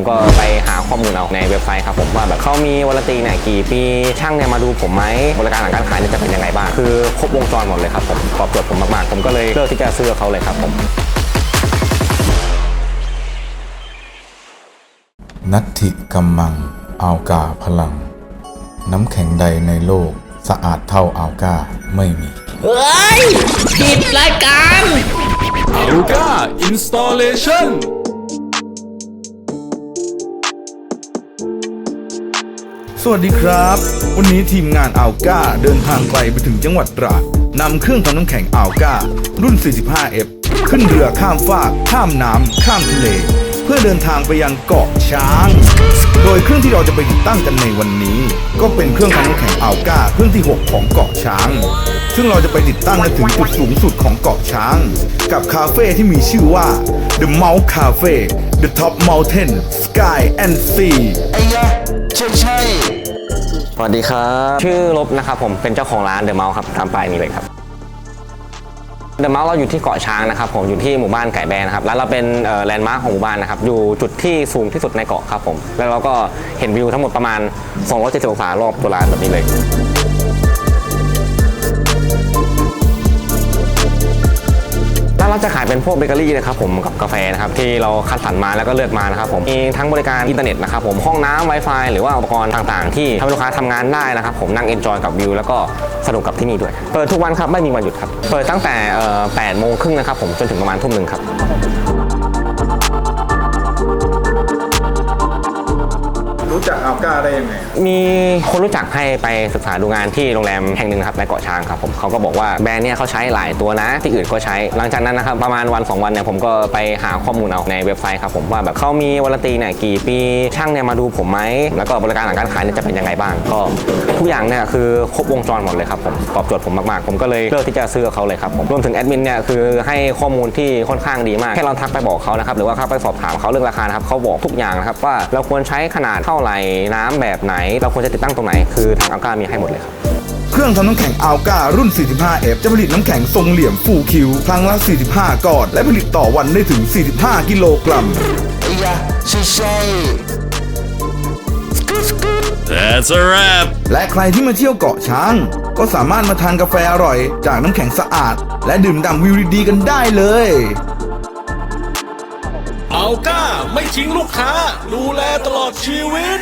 ผมก็ไปหาข้อมูลเอาในเว็บไซต์ครับผมว่าแบบเขามีวารันตีเนี่ยกี่ปีช่างเนี่ยมาดูผมไหมบริการหลังการขายเนี่ยจะเป็นยังไงบ้างคือครบวงจรหมดเลยครับผมตอบโจทย์ผมมากๆ ผมก็เลยเลือกที่จะซื้อเขาเลยครับผมนัตถิกัมมังอาวกาพลัง น้ำแข็งใดในโลกสะอาดเท่าอาวกาไม่มี เฮ้ย ผิดรายการลูก้าอินสตอเลชัน สวัสดีครับ วันนี้ทีมงานอัลก้าเดินทางไกลไปถึงจังหวัดตราดนำเครื่องทำน้ำแข็งอัลก้ารุ่น 45F ขึ้นเรือข้ามฟาก ข้ามน้ำ ข้ามทะเล เพื่อเดินทางไปยังเกาะช้าง โดยเครื่องที่เราจะไปติดตั้งกันในวันนี้ ก็เป็นเครื่องทำน้ำแข็งอัลก้าเครื่องที่ 6 ของเกาะช้าง ซึ่งเราจะไปติดตั้งกันถึงจุดสูงสุดของเกาะช้าง กับคาเฟ่ที่มีชื่อว่า The Mount Cafe The Top Mountain Sky and Sea ช่ใช่สวัสดีครับ ชื่อลบนะครับผมเป็นเจ้าของร้านเดอะเมลครับตามป้ายนี้เลยครับเดอะเมลเราอยู่ที่เกาะช้างนะครับผมอยู่ที่หมู่บ้านไก่แบนนะครับแล้วเราเป็นแลนด์มาร์คของหมู่บ้านนะครับอยู่จุดที่สูงที่สุดในเกาะครับผมแล้วเราก็เห็นวิวทั้งหมดประมาณ 270องศารอบตัวร้านแบบนี้เลย ร้านเราจะขายเป็นพวกเบเกอรี่นะครับผมกับกาแฟนะครับที่เราคัดสรรมาแล้วก็เลือกมานะครับผมมีทั้งบริการอินเทอร์เน็ตนะครับผมห้องน้ำ Wi-Fi หรือว่าอุปกรณ์ต่างๆ ที่ทำให้ลูกค้าทำงานได้นะครับผมนั่งเอนจอยกับวิวแล้วก็สนุกกับที่นี่ด้วย เปิดทุกวันครับไม่มีวันหยุดครับ เปิดตั้งแต่8โมงครึ่งนะครับผมจนถึงประมาณทุ่มหนึ่งครับ จักอัลก้าได้ยังไง มีคนรู้จักให้ไปศึกษาดูงานที่โรงแรมแห่งหนึ่งครับในเกาะช้างครับผมเขาก็บอกว่าแบรนด์เนี่ยเขาใช้หลายตัวนะ ที่อื่นก็ใช้ หลังจากนั้นนะครับประมาณวัน 2 วันเนี่ยผมก็ไปหาข้อมูลเอาในเว็บไซต์ครับผมว่าแบบเขามีวารันตีเนี่ยกี่ปีช่างเนี่ยมาดูผมไหมแล้วก็บริการหลังการขายเนี่ยจะเป็นยังไงบ้าง ก็ทุกอย่างเนี่ยคือครบวงจรหมดเลยครับผมตอบโจทย์ผมมากๆ ผมก็เลยเลือกที่จะซื้อเขาเลยครับผมรวมถึงแอดมินเนี่ยคือให้ข้อมูลที่ค่อนข้างดีมากแค่เราทักไปบอกเขานะครับหรือว่าเข้าไปสอบถามเขาเรื่องราคานะครับเขาบอกทุกอย่างนะครับว่าเราควรใช้ขนาดเท่าไหร่น้ำแบบไหน เราควรจะติดตั้งตรงไหน คือทางอัลกามีให้หมดเลยครับ เครื่องทำน้ำแข็งอัลก้ารุ่น 45F จะผลิตน้ำแข็งทรงเหลี่ยมฟูลคิวครั้งละ 45ก้อนและผลิตต่อวันได้ถึง 45 กิโลกรัมไอ้ยะใช่ใช่ That's a wrap และใครที่มาเที่ยวเกาะช้าง ก็สามารถมาทานกาแฟอร่อย จากน้ำแข็งสะอาด และดื่มด่ำวิวดีๆกันได้เลย อัลก้าไม่ทิ้งลูกค้า ดูแลตลอดชีวิต